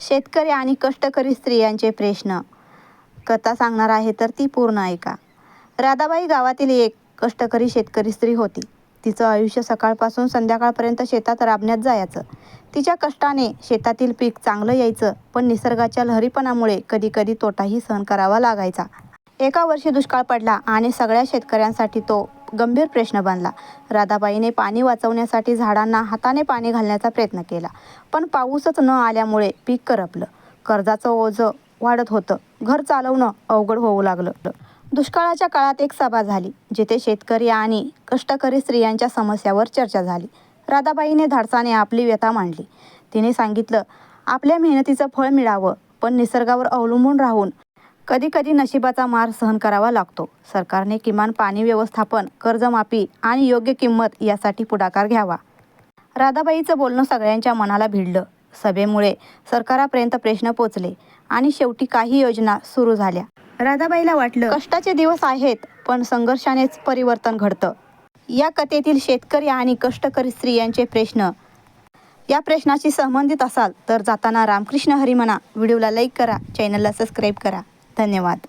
शेतकरी आणि कष्टकरी स्त्रियांचे प्रश्न. कथा सांगणार आहे तर ती पूर्ण ऐका. राधाबाई गावातील एक कष्टकरी शेतकरी स्त्री होती. तिचं आयुष्य सकाळपासून संध्याकाळपर्यंत शेतात राबण्यात जायचं. तिच्या कष्टाने शेतातील पीक चांगलं यायचं पण निसर्गाच्या लहरीपणामुळे कधीकधी तोटाही सहन करावा लागायचा. एका वर्षी दुष्काळ पडला आणि सगळ्या शेतकऱ्यांसाठी तो गंभीर प्रश्न बनला. राधाबाईने पाणी वाचवण्यासाठी झाडांना हाताने पाणी घालण्याचा प्रयत्न केला पण पाऊसच न आल्यामुळे पीक करपलं. कर्जाचं ओझं वाढत होतं. घर चालवणं अवघड होऊ लागलं. दुष्काळाच्या काळात एक सभा झाली जिथे शेतकरी आणि कष्टकरी स्त्रियांच्या समस्यावर चर्चा झाली. राधाबाईने धाडसाने आपली व्यथा मांडली. तिने सांगितलं आपल्या मेहनतीचं फळ मिळावं पण निसर्गावर अवलंबून राहून कधीकधी नशिबाचा मार सहन करावा लागतो. सरकारने किमान पाणी व्यवस्थापन कर्जमाफी आणि योग्य किंमत यासाठी पुढाकार घ्यावा. राधाबाईचं बोलणं सगळ्यांच्या मनाला भिडलं. सभेमुळे सरकारापर्यंत प्रश्न पोचले आणि शेवटी काही योजना सुरू झाल्या. राधाबाईला वाटलं कष्टाचे दिवस आहेत पण संघर्षानेच परिवर्तन घडतं. या कथेतील शेतकरी आणि कष्टकरी स्त्रियांचे प्रश्न. या प्रश्नाशी संबंधित असाल तर जाताना रामकृष्ण हरी म्हणा. व्हिडिओला लाईक करा चॅनलला सबस्क्राईब करा. धन्यवाद.